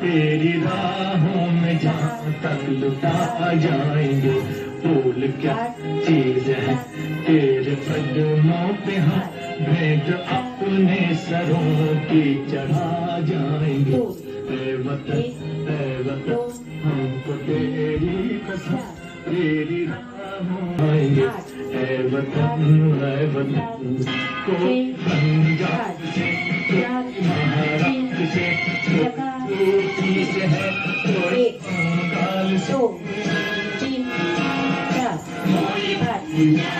تیری راہوں میں جہاں تک لٹا جائیں گے پھول کیا چیز ہے تیرے قدموں پہ ہاں بھیٹ اپنے سروں کی چڑھا جائیں گے اے وطن اے وطن ہم کو تیری قسم تیری راہوں آئیں گے اے وطن اے وطن کو بن جا سے you.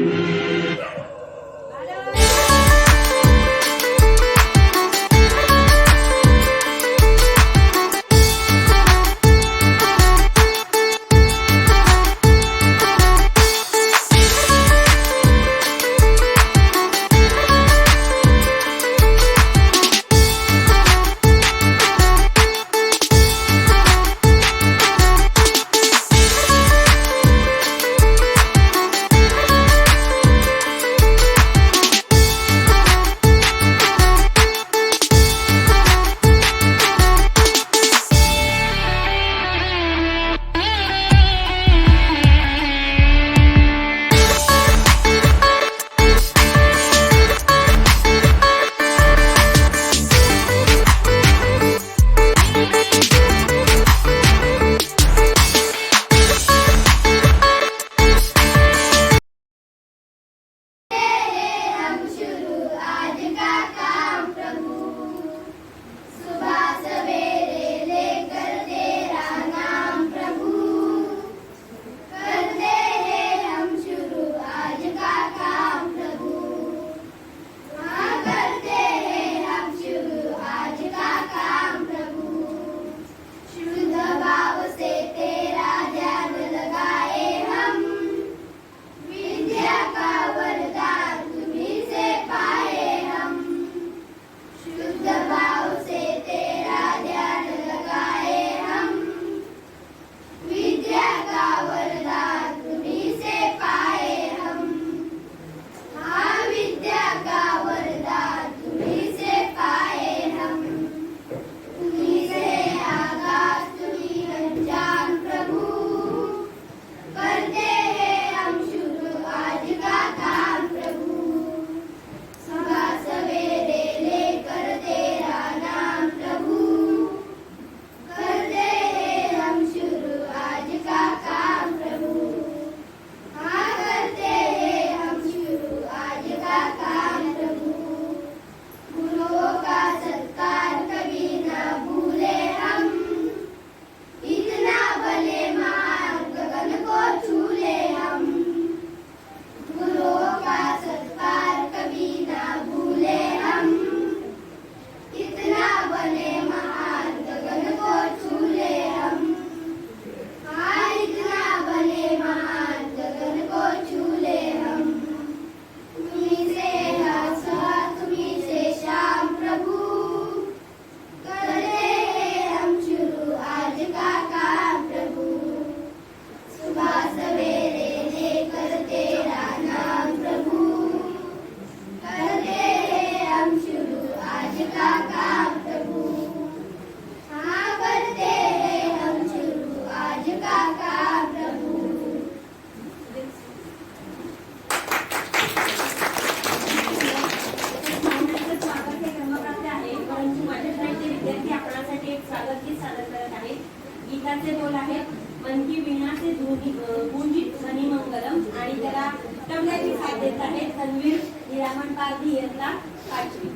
गीताचे बोल आहेत मनकी वीणाचे गुंजित ध्वनी मंगलम आणि त्याला तबल्याची साथ देत आहेत तन्वीर निरामण पारधी यांना पाचवी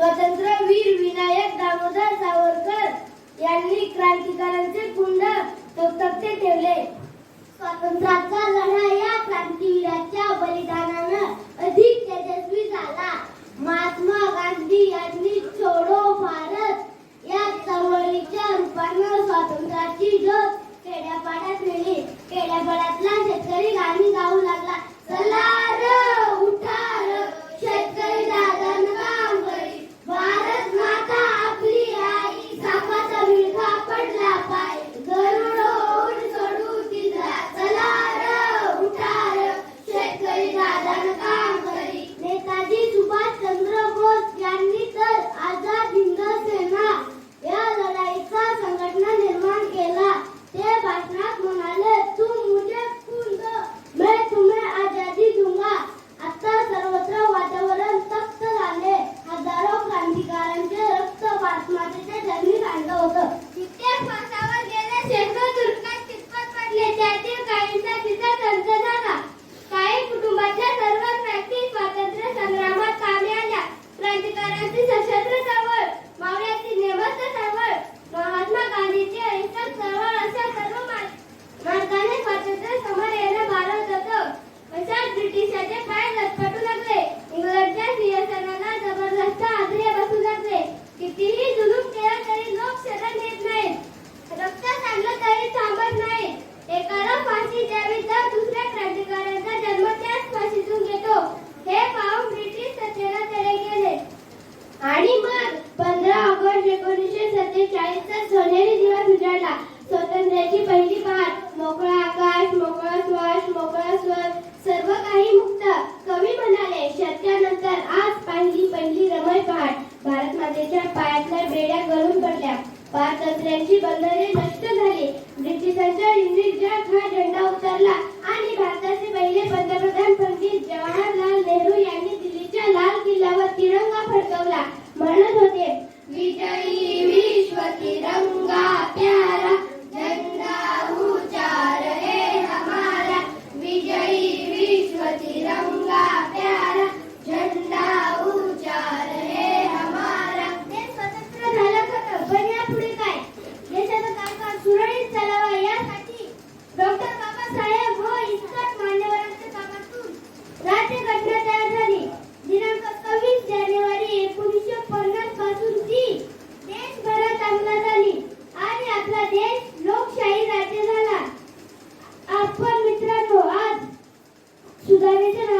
स्वतंत्र वीर विनायक दामोदर सावरकर यांनी क्रांतिकारांचे कुंड तप्तप्ते ठेवले स्वातंत्र्याचा लढा या क्रांतीवीराच्या बलिदानानं अधिक तेजस्वी झाला महात्मा गांधी यांनी छोडो भारत या चळवळीच्या रूपानं स्वातंत्र्याची ज्योत खेड्यापाड्यात नेली खेड्यापाड्यातला शेतकरी गाणी गाऊ लागला चला र उठा शेतकरी दादा तिरंगा प्यारा Благодарите нас.